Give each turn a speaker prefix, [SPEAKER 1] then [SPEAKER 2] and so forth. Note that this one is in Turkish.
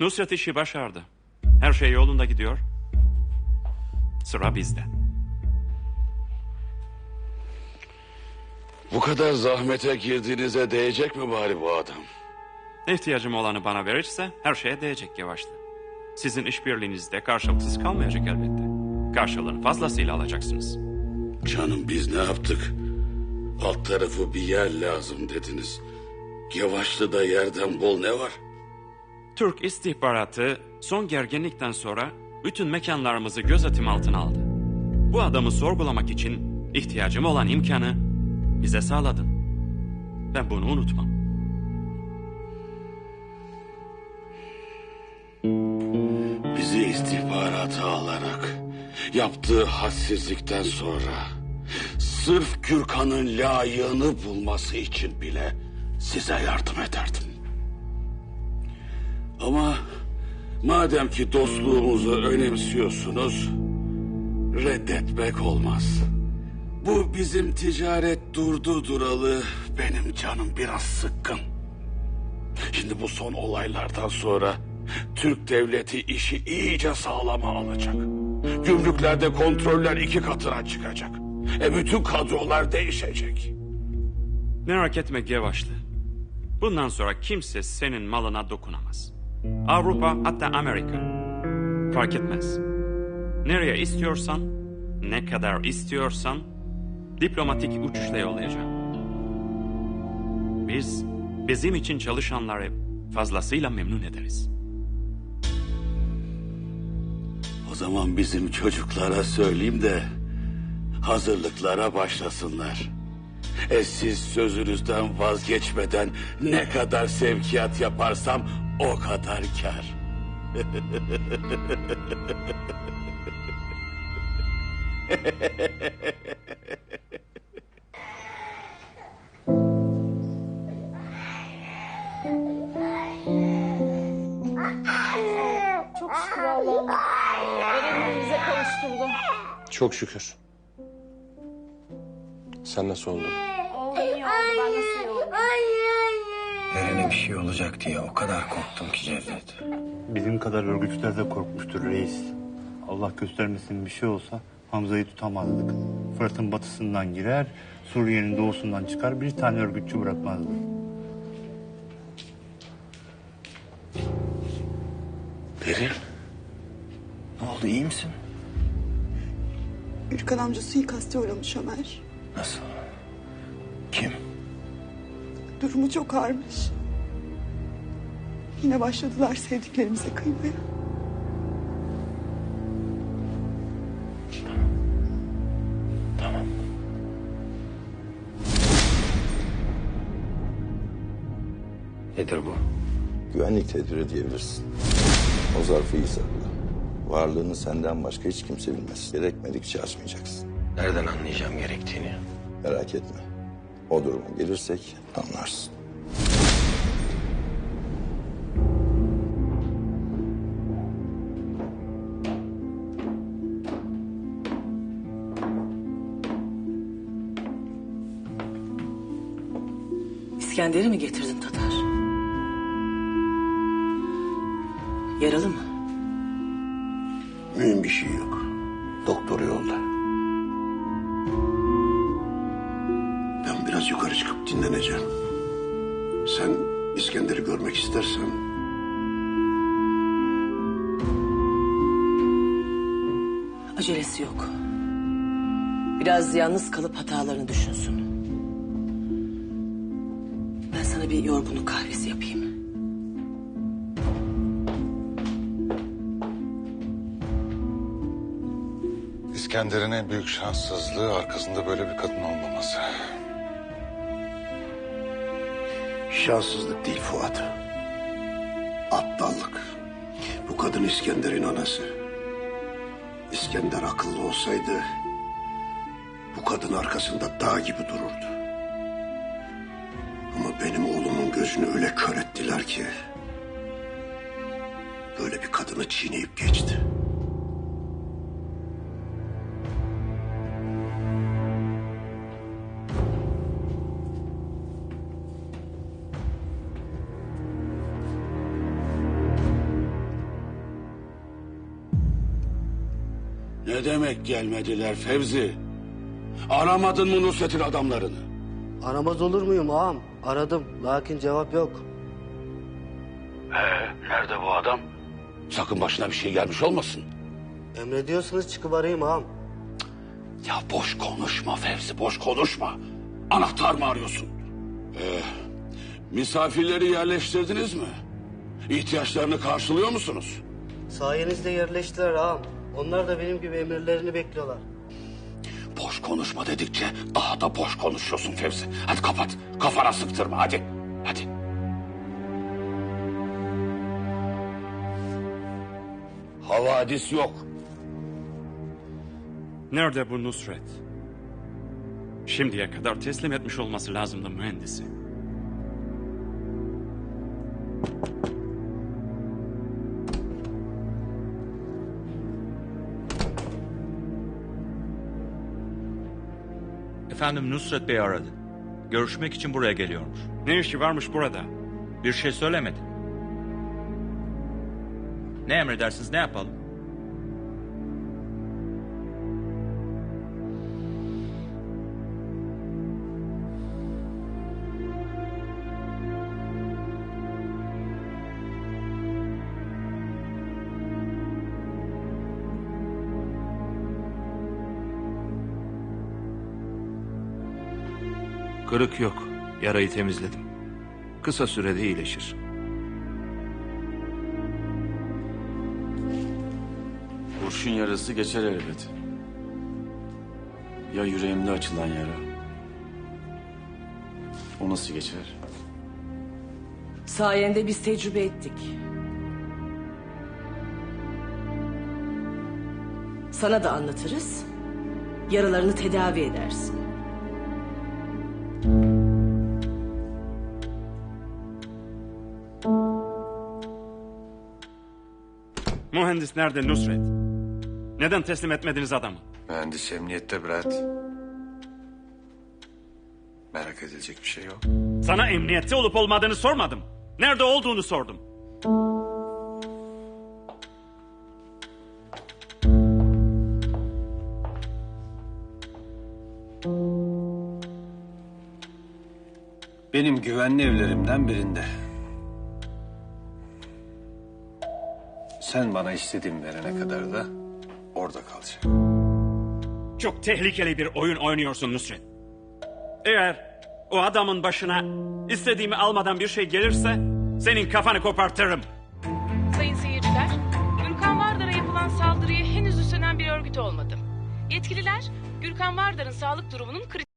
[SPEAKER 1] Nusret işi başardı. Her şey yolunda gidiyor. Sıra bizde.
[SPEAKER 2] Bu kadar zahmete girdiğinize değecek mi bari bu adam?
[SPEAKER 1] İhtiyacım olanı bana verirse her şeye değecek yavaşta. Sizin işbirliğinizde karşılıksız kalmayacak elbette. Karşılığını fazlasıyla alacaksınız.
[SPEAKER 2] Canım biz ne yaptık? Alt tarafı bir yer lazım dediniz. Yavaşlı'da yerden bol ne var?
[SPEAKER 1] Türk istihbaratı son gerginlikten sonra bütün mekanlarımızı gözetim altına aldı. Bu adamı sorgulamak için ihtiyacım olan imkanı bize sağladın. Ben bunu unutmam.
[SPEAKER 2] Bizi istihbarata alarak yaptığı hadsizlikten sonra sırf Gürkan'ın layığını bulması için bile size yardım ederdim. Ama madem ki dostluğumuzu önemsiyorsunuz reddetmek olmaz. Bu bizim ticaret durdu duralı benim canım biraz sıkkın. Şimdi bu son olaylardan sonra Türk devleti işi iyice sağlama alacak. Gümrüklerde kontroller iki katına çıkacak. E bütün kadrolar değişecek.
[SPEAKER 1] Merak etme Gevaşlı. Bundan sonra kimse senin malına dokunamaz. Avrupa hatta Amerika. Fark etmez. Nereye istiyorsan, ne kadar istiyorsan diplomatik uçuşla yollayacağım. Biz bizim için çalışanları fazlasıyla memnun ederiz.
[SPEAKER 2] O zaman bizim çocuklara söyleyeyim de hazırlıklara başlasınlar. E siz sözünüzden vazgeçmeden ne kadar sevkiyat yaparsam o kadar kar.
[SPEAKER 3] Çok şükür Allah'ım. Beni bize kavuşturdu.
[SPEAKER 4] Çok şükür. Sen nasıl oldun?
[SPEAKER 3] Oldu iyi oldu. Ben nasıl iyi oldum?
[SPEAKER 5] Eren'e bir şey olacak diye o kadar korktum ki Cevdet.
[SPEAKER 6] Bizim kadar örgütler de korkmuştur reis. Allah göstermesin bir şey olsa Hamza'yı tutamazdık. Fırat'ın batısından girer, Suriye'nin doğusundan çıkar bir tane örgütçü bırakmazdı.
[SPEAKER 2] Derin
[SPEAKER 5] Ne oldu iyi misin?
[SPEAKER 7] Gürkan amca suikaste uğramış Ömer.
[SPEAKER 5] Nasıl?
[SPEAKER 7] Durumu çok ağırmış. Yine başladılar sevdiklerimize kıymaya.
[SPEAKER 5] Tamam. Nedir bu?
[SPEAKER 8] Güvenlik tedbiri diyebilirsin. O zarfı iyi sakla. Varlığını senden başka hiç kimse bilmez. Gerekmedikçe açmayacaksın.
[SPEAKER 5] Nereden anlayacağım gerektiğini?
[SPEAKER 8] Merak etme. O duruma gelirsek anlarsın.
[SPEAKER 9] İskender'i mi getirdin Tatar? Yaralı mı?
[SPEAKER 2] mühim bir şey yok. Biraz yukarı çıkıp dinleneceğim. Sen İskender'i görmek istersen
[SPEAKER 9] Acelesi yok. Biraz yalnız kalıp hatalarını düşünsün. Ben sana bir yorgunluk kahvesi yapayım.
[SPEAKER 10] İskender'in en büyük şanssızlığı arkasında böyle bir kadın olmaması.
[SPEAKER 2] Şanssızlık değil Fuat. Aptallık. Bu kadın İskender'in anası. İskender akıllı olsaydı bu kadın arkasında dağ gibi dururdu. Ama benim oğlumun gözünü öyle kör ettiler ki böyle bir kadını çiğneyip geçti. Ne demek gelmediler Fevzi? Aramadın mı Nusret'in adamlarını?
[SPEAKER 6] Aramaz olur muyum ağam? Aradım lakin cevap yok.
[SPEAKER 2] Ee, nerede bu adam? Sakın başına bir şey gelmiş olmasın.
[SPEAKER 6] Emrediyorsanız çıkıp arayayım ağam.
[SPEAKER 2] Ya boş konuşma Fevzi, boş konuşma. Anahtar mı arıyorsun? Ee, misafirleri yerleştirdiniz mi? İhtiyaçlarını karşılıyor musunuz?
[SPEAKER 6] Sayenizde yerleştiler ağam. Onlar da benim gibi emirlerini bekliyorlar.
[SPEAKER 2] Boş konuşma dedikçe daha da boş konuşuyorsun Fevzi. Hadi kapat, kafana sıktırma hadi. Hadi. Havadis yok.
[SPEAKER 1] Nerede bu Nusret? Şimdiye kadar teslim etmiş olması lazımdı mühendisi.
[SPEAKER 11] Efendim Nusret Bey aradı. Görüşmek için buraya geliyormuş.
[SPEAKER 1] Ne işi varmış burada?
[SPEAKER 11] Bir şey söylemedi. Ne emredersiniz ne yapalım?
[SPEAKER 12] Kırık yok. Yarayı temizledim. Kısa sürede iyileşir.
[SPEAKER 4] Kurşun yarası geçer elbet. Ya yüreğimde açılan yara? O nasıl geçer?
[SPEAKER 9] Sayende biz tecrübe ettik. Sana da anlatırız. Yaralarını tedavi edersin.
[SPEAKER 1] Mühendis nerede Nusret? Neden teslim etmediniz adamı?
[SPEAKER 10] Mühendis emniyette Brad. Merak edilecek bir şey yok.
[SPEAKER 1] Sana emniyette olup olmadığını sormadım. Nerede olduğunu sordum.
[SPEAKER 4] Benim güvenli evlerimden birinde. Sen bana istediğin verene kadar da orada kalacak.
[SPEAKER 1] Çok tehlikeli bir oyun oynuyorsun Nusret. Eğer o adamın başına istediğimi almadan bir şey gelirse senin kafanı kopartırım.
[SPEAKER 13] Sayın seyirciler, Gürkan Vardar'a yapılan saldırıyı henüz üstlenen bir örgüt olmadı. Yetkililer, Gürkan Vardar'ın sağlık durumunun kritik